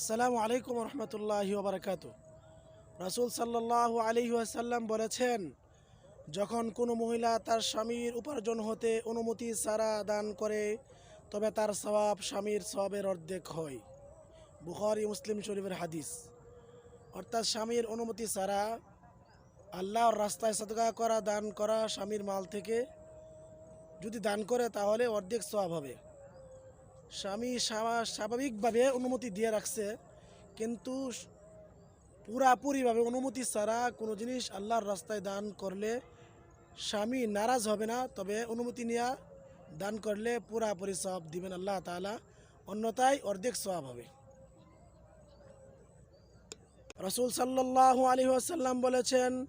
আসসালামু আলাইকুম রহমতুল্লাহ বারকাত রাসুল সাল্লাহ আলহি আসাল্লাম বলেছেন, যখন কোনো মহিলা তার স্বামীর উপার্জন হতে অনুমতি সারা দান করে, তবে তার স্বভাব স্বামীর স্বভাবের অর্ধেক হয়। বুখারি, মুসলিম শরীফের হাদিস। অর্থাৎ স্বামীর অনুমতি সারা আল্লাহর রাস্তায় সদকা করা, দান করা স্বামীর মাল থেকে যদি দান করে, তাহলে অর্ধেক সবাব হবে। স্বামী স্বাভা- স্বাভাবিকভাবে অনুমতি দিয়ে রাখছে, কিন্তু পুরাপুরিভাবে অনুমতি ছাড়া কোনো জিনিস আল্লাহর রাস্তায় দান করলে স্বামী নারাজ হবে না। তবে অনুমতি নেওয়া দান করলে পুরাপুরি সব দিবেন আল্লাহ তাআলা। অন্যথায় অর্ধেক সব হবে। রসুল সাল্লাহ আলী আসাল্লাম বলেছেন,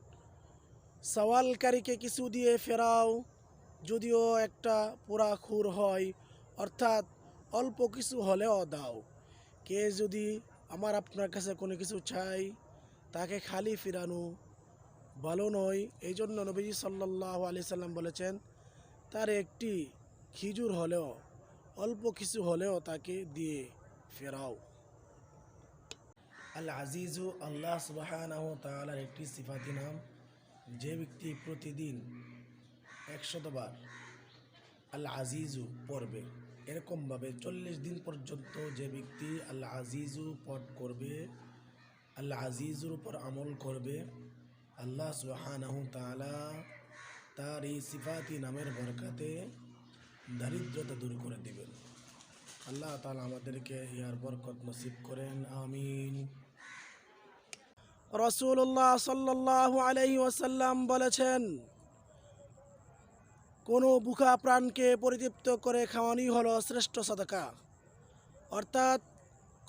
সওয়ালকারীকে কিছু দিয়ে ফেরাও, যদিও একটা পুরা খুর হয়। অর্থাৎ অল্প কিছু হলেও দাও। কে যদি আমার আপনার কাছে কোনো কিছু চাই তাকে খালি ফিরানো ভালো নয়। এই জন্য নবীজি সাল্লাহ আলি সাল্লাম বলেছেন, তার একটি খিজুর হলেও, অল্প কিছু হলেও তাকে দিয়ে ফেরাও। আল আজিজু আল্লাহ সুবাহ তালার একটি সিফাতি নাম, যে ব্যক্তি প্রতিদিন একশতবার আল আজিজু পড়বে। এরকমভাবে চল্লিশ দিন পর্যন্ত যে ব্যক্তি আল আজিজু পট করবে, আল্লাহ আজিজুর উপর আমল করবে, আল্লাহ সুহানাহু তালা তার এই সিফাতি নামের বরকাতে দারিদ্রতা দূর করে দেবেন। আল্লাহ তালা আমাদেরকে ইয়ার বরকত নসিব করেন, আমিন। রসুল্লাহ সাল্লাহ আলহি ওয়াসাল্লাম বলেছেন কোনো বুখা প্রাণকে পরিতৃপ্ত করে খাওয়ানি হলো শ্রেষ্ঠ সদকা। অর্থাৎ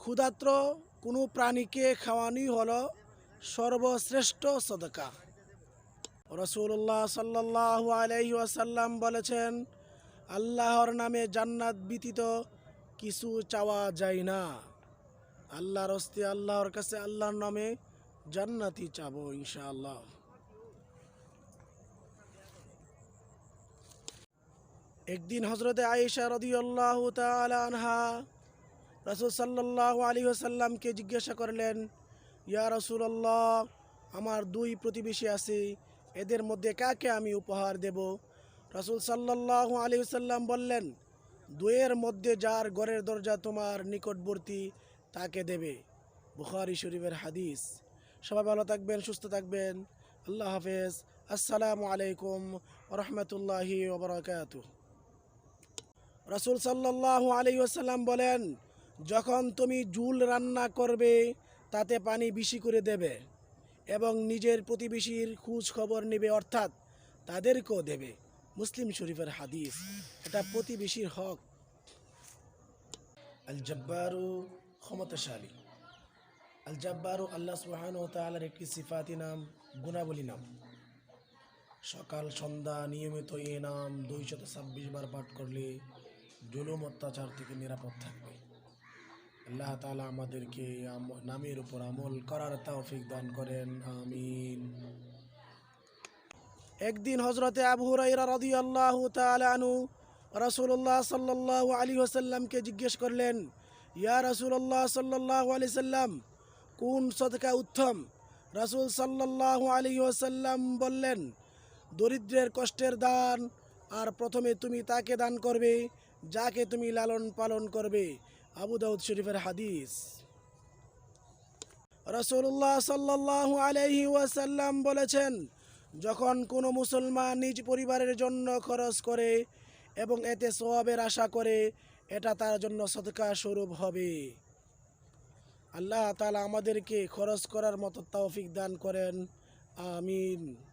ক্ষুধাত্র কোনো প্রাণীকে খাওয়ানি হলো সর্বশ্রেষ্ঠ সদকা। রসুল্লাহ সাল্লাহ আলহি আসাল্লাম বলেছেন, আল্লাহর নামে জান্নাত ব্যতীত কিছু চাওয়া যায় না। আল্লাহর হস্তে আল্লাহর কাছে আল্লাহর নামে জান্নাতি চাবো ইনশাআল্লাহ। একদিন হজরতে আয়েশা রদিয়াল্লাহ আনহা রসুল সাল্লাহ আলী আসাল্লামকে জিজ্ঞাসা করলেন, ইয়া রসুল্লাহ আমার দুই প্রতিবেশী আছে, এদের মধ্যে কাকে আমি উপহার দেব? রসুল সাল্লাহ আলী সাল্লাম বললেন, দুয়ের মধ্যে যার ঘরের দরজা তোমার নিকটবর্তী, তাকে দেবে। বুখারি শরীফের হাদিস। সবাই ভালো থাকবেন, সুস্থ থাকবেন। আল্লাহ হাফেজ। আসসালামু আলাইকুম রহমতুল্লাহি ওবরাকাতু রসুল সাল্লাহ আলী আসাল্লাম বলেন, যখন তুমি জুল রান্না করবে, তাতে পানি বেশি করে দেবে এবং নিজের প্রতিবেশীর খোঁজ খবর নেবে, অর্থাৎ তাদেরকেও দেবে। মুসলিম শরীফের হাদিস, এটা প্রতিবেশীর হক। আল জব্বারু ক্ষমতাশালী। আল জব্বারু আল্লাহ সুহান ও তালার একটি সিফাতি নাম, গুণাবলী নাম। সকাল, সন্ধ্যা, নিয়মিত এ নাম দুইশত ছাব্বিশ বার পাঠ করলে জুলুম, অত্যাচার থেকে নিরাপদ থাকবে। আল্লাহ তালা আমাদেরকে নামের উপর আমল করার তৌফিক দান করেন, আমিন। একদিন হজরতে আবু হুরাইরা রাদিয়াল্লাহু তাআলা আনহু রাসূলুল্লাহ সাল্লাল্লাহু আলাইহি ওয়াসাল্লামকে জিজ্ঞেস করলেন, ইয়া রাসূলুল্লাহ সাল্লাল্লাহু আলাইহি সাল্লাম কোন সদকা উত্তম? রাসূল সাল্লাল্লাহু আলাইহি ওয়াসাল্লাম বললেন, দরিদ্রের কষ্টের দান, আর প্রথমে তুমি তাকে দান করবে যাকে তুমি লালন পালন করবে, আবু দাউদ শরীফের হাদিস। রসুল্লাহ সাল্লাল্লাহু আলাইহি ওয়াসাল্লাম বলেছেন, যখন কোনো মুসলমান নিজ পরিবারের জন্য খরচ করে এবং এতে সোয়াবের আশা করে, এটা তার জন্য সদকা স্বরূপ হবে। আল্লাহ তালা আমাদেরকে খরচ করার মতো তৌফিক দান করেন। আমিন।